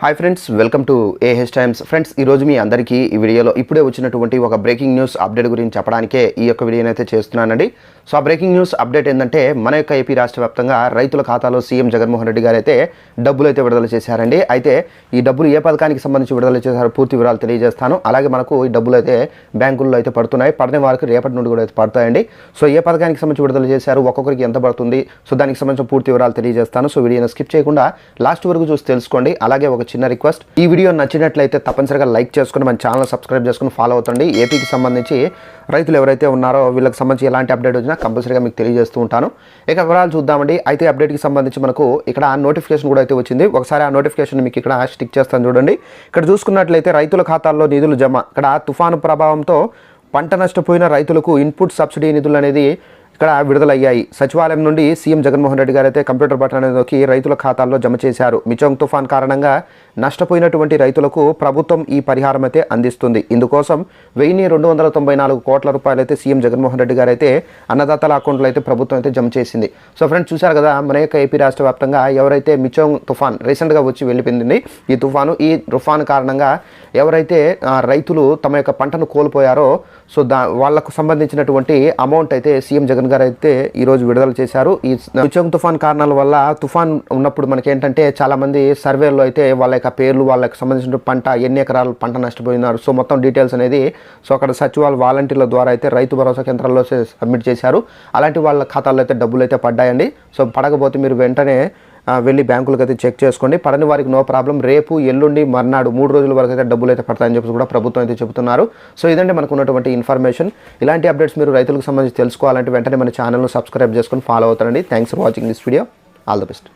Hi friends welcome to A H times friends ఈరోజు మీ అందరికీ ఈ వీడియోలో ఇప్పుడే వచ్చినటువంటి ఒక బ్రేకింగ్ న్యూస్ అప్డేట్ గురించి చెప్పడానికే ఈ యొక్క వీడియోని అయితే చేస్తున్నానండి. సో ఆ బ్రేకింగ్ న్యూస్ అప్డేట్ ఏంటంటే మన యొక్క ఏపీ రాష్ట్ర వ్యాప్తంగా రైతుల ఖాతాలో సీఎం జగన్మోహన్ రెడ్డి గారు అయితే డబ్బులు అయితే విడుదల చేశారండి. అయితే ఈ డబ్బులు ఏ పథకానికి సంబంధించి విడుదల చేశారో పూర్తి వివరాలు తెలియజేస్తాను. అలాగే మనకు ఈ డబ్బులు అయితే బ్యాంకుల్లో అయితే పడుతున్నాయి. పడిన వారికి రేపటి నుండి కూడా అయితే పడతాయండి. సో ఏ పథకానికి సంబంధించి విడుదల చేశారు ఒక్కొక్కరికి ఎంత పడుతుంది? సో దానికి సంబంధించిన పూర్తి వివరాలు తెలియజేస్తాను. సో వీడియోని స్కిప్ చేయకుండా లాస్ట్ వరకు చూసి తెలుసుకోండి. అలాగే ఒక చిన్న రిక్వెస్ట్. ఈ వీడియో నచ్చినట్లయితే తప్పనిసరిగా లైక్ చేసుకుని మన ఛానల్ సబ్స్క్రైబ్ చేసుకుని ఫాలో అవుతుంది ఏపీకి సంబంధించి రైతులు ఎవరైతే ఉన్నారో వీళ్ళకి సంబంధించి ఎలాంటి అప్డేట్ వచ్చినా కంపల్సరీగా మీకు తెలియజేస్తూ ఉంటాను. ఇక వివరాలు చూద్దామండి. అయితే అప్డేట్కి సంబంధించి మనకు ఇక్కడ నోటిఫికేషన్ కూడా అయితే వచ్చింది. ఒకసారి ఆ నోటిఫికేషన్ మీకు ఇక్కడ స్టిక్ చేస్తాను చూడండి. ఇక్కడ చూసుకున్నట్లయితే రైతుల ఖాతాల్లో నిధులు జమ. ఇక్కడ తుఫాను ప్రభావంతో పంట నష్టపోయిన రైతులకు ఇన్పుట్ సబ్సిడీ నిధులు అనేది ఇక్కడ విడుదలయ్యాయి. సచివాలయం నుండి సీఎం జగన్మోహన్ రెడ్డి గారు అయితే కంప్యూటర్ బటన్ రైతుల ఖాతాల్లో జమ చేశారు. మిచోంగ్ తుఫాన్ కారణంగా నష్టపోయినటువంటి రైతులకు ప్రభుత్వం ఈ పరిహారం అయితే అందిస్తుంది. ఇందుకోసం వెయ్యి రెండు వందల తొంభై నాలుగు కోట్ల రూపాయలు అయితే సీఎం జగన్మోహన్ రెడ్డి గారు అయితే అన్నదాతల అకౌంట్లో అయితే ప్రభుత్వం అయితే జమ చేసింది. సో ఫ్రెండ్స్ చూశారు కదా మన యొక్క ఏపీ రాష్ట్ర వ్యాప్తంగా ఎవరైతే మిచోంగ్ తుఫాన్ రీసెంట్గా వచ్చి వెళ్ళిపోయింది ఈ తుఫాను ఈ తుఫాన్ కారణంగా ఎవరైతే రైతులు తమ యొక్క పంటను కోల్పోయారో సో దా వాళ్ళకు సంబంధించినటువంటి అమౌంట్ అయితే సీఎం జగన్ గారు అయితే ఈరోజు విడుదల చేశారు. ఈ మిచోంగ్ తుఫాన్ కారణాల వల్ల తుఫాన్ ఉన్నప్పుడు మనకి ఏంటంటే చాలామంది సర్వేల్లో సర్వేలో అయితే వాళ్ళ యొక్క పేర్లు వాళ్ళకి సంబంధించిన పంట ఎన్ని ఎకరాలు పంట నష్టపోయినారు. సో మొత్తం డీటెయిల్స్ అనేది సో అక్కడ సచివాలయ వాలంటీర్ల ద్వారా అయితే రైతు భరోసా కేంద్రాల్లో సబ్మిట్ చేశారు. అలాంటి వాళ్ళ ఖాతాల్లో అయితే డబ్బులు అయితే పడ్డాయండి. సో పడకపోతే మీరు వెంటనే వెళ్ళి బ్యాంకులకు అయితే చెక్ చేసుకోండి. పడని వారికి నో ప్రాబ్లం. రేపు ఎల్లుండి మర్నాడు మూడు రోజుల వరకు అయితే డబ్బులు అయితే పడతాయని చెప్పి కూడా ప్రభుత్వం అయితే చెబుతున్నారు. సో ఇదంటే మనకు ఉన్నటువంటి ఇన్ఫర్మేషన్. ఇలాంటి అప్డేట్స్ మీరు రైతులకు సంబంధించి తెలుసుకోవాలంటే వెంటనే మన ఛానల్ను సబ్స్క్రైబ్ చేసుకొని ఫాలో అవుతారండి. Thanks for watching this video. All the best.